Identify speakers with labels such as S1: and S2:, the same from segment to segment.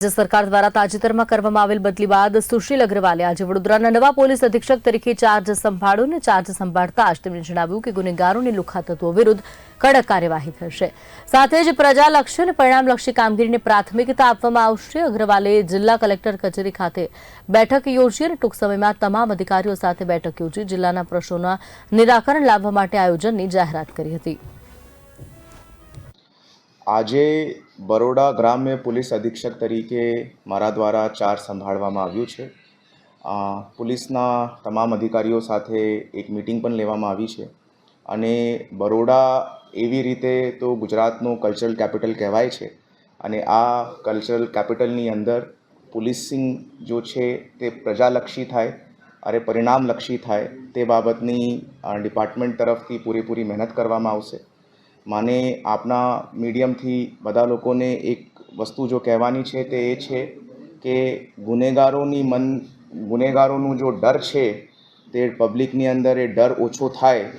S1: રાજ્ય સરકાર દ્વારા તાજેતરમાં કરવામાં આવેલ બદલી બાદ સુશીલ અગ્રવાલે આજે વડોદરાના નવા પોલીસ અધિક્ષક તરીકે ચાર્જ સંભાળ્યો અને ચાર્જ સંભાળતા જ તેમણે જણાવ્યું કે ગુનેગારોની લુખા તત્વો વિરુદ્ધ કડક કાર્યવાહી થશે. સાથે જ પ્રજાલક્ષી અને પરિણામલક્ષી કામગીરીને પ્રાથમિકતા આપવામાં આવશે. અગ્રવાલે જિલ્લા કલેક્ટર કચેરી ખાતે બેઠક યોજી અને ટૂંક સમયમાં તમામ અધિકારીઓ સાથે બેઠક યોજી જિલ્લાના પ્રશ્નોના નિરાકરણ લાવવા માટે આયોજનની જાહેરાત કરી હતી.
S2: આજે બરોડા ગ્રામ્ય પોલીસ અધિક્ષક તરીકે મારા દ્વારા ચાર્જ સંભાળવામાં આવ્યું છે. પોલીસના તમામ અધિકારીઓ સાથે એક મિટિંગ પણ લેવામાં આવી છે. અને બરોડા એવી રીતે તો ગુજરાતનું કલ્ચરલ કેપિટલ કહેવાય છે. અને આ કલ્ચરલ કેપિટલની અંદર પોલીસિંગ જો છે તે પ્રજાલક્ષી થાય અને પરિણામલક્ષી થાય તે બાબતની ડિપાર્ટમેન્ટ તરફથી પૂરેપૂરી મહેનત કરવામાં આવશે. માને આપના મીડિયમથી બધા લોકોને એક વસ્તુ જો કહેવાની છે તે એ છે કે ગુનેગારોની મન, ગુનેગારોનું જો ડર છે, તે પબ્લિકની અંદર એ ડર ઓછો થાય,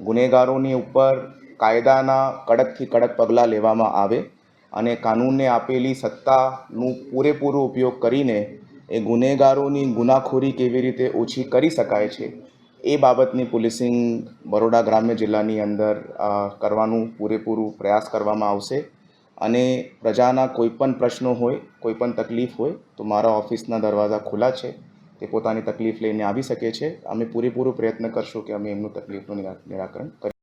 S2: ગુનેગારોની ઉપર કાયદાના કડકથી કડક પગલાં લેવામાં આવે અને કાનૂનને આપેલી સત્તાનું પૂરેપૂરો ઉપયોગ કરીને એ ગુનેગારોની ગુનાખોરી કેવી રીતે ઓછી કરી શકાય છે એ બાબતની પોલીસિંગ બરોડા ગ્રામ્ય જિલ્લાની અંદર કરવાનું પૂરેપૂરું પ્રયાસ કરવામાં આવશે. અને પ્રજાના કોઈ પણ પ્રશ્નો હોય કોઈપણ તકલીફ હોય, તો મારા ઓફિસના દરવાજા ખુલ્લા છે. તે પોતાની તકલીફ લઈને આવી શકે છે. અમે પૂરેપૂરો પ્રયત્ન કરશું કે અમે એમનું તકલીફનું નિરા- નિરાકરણ કરી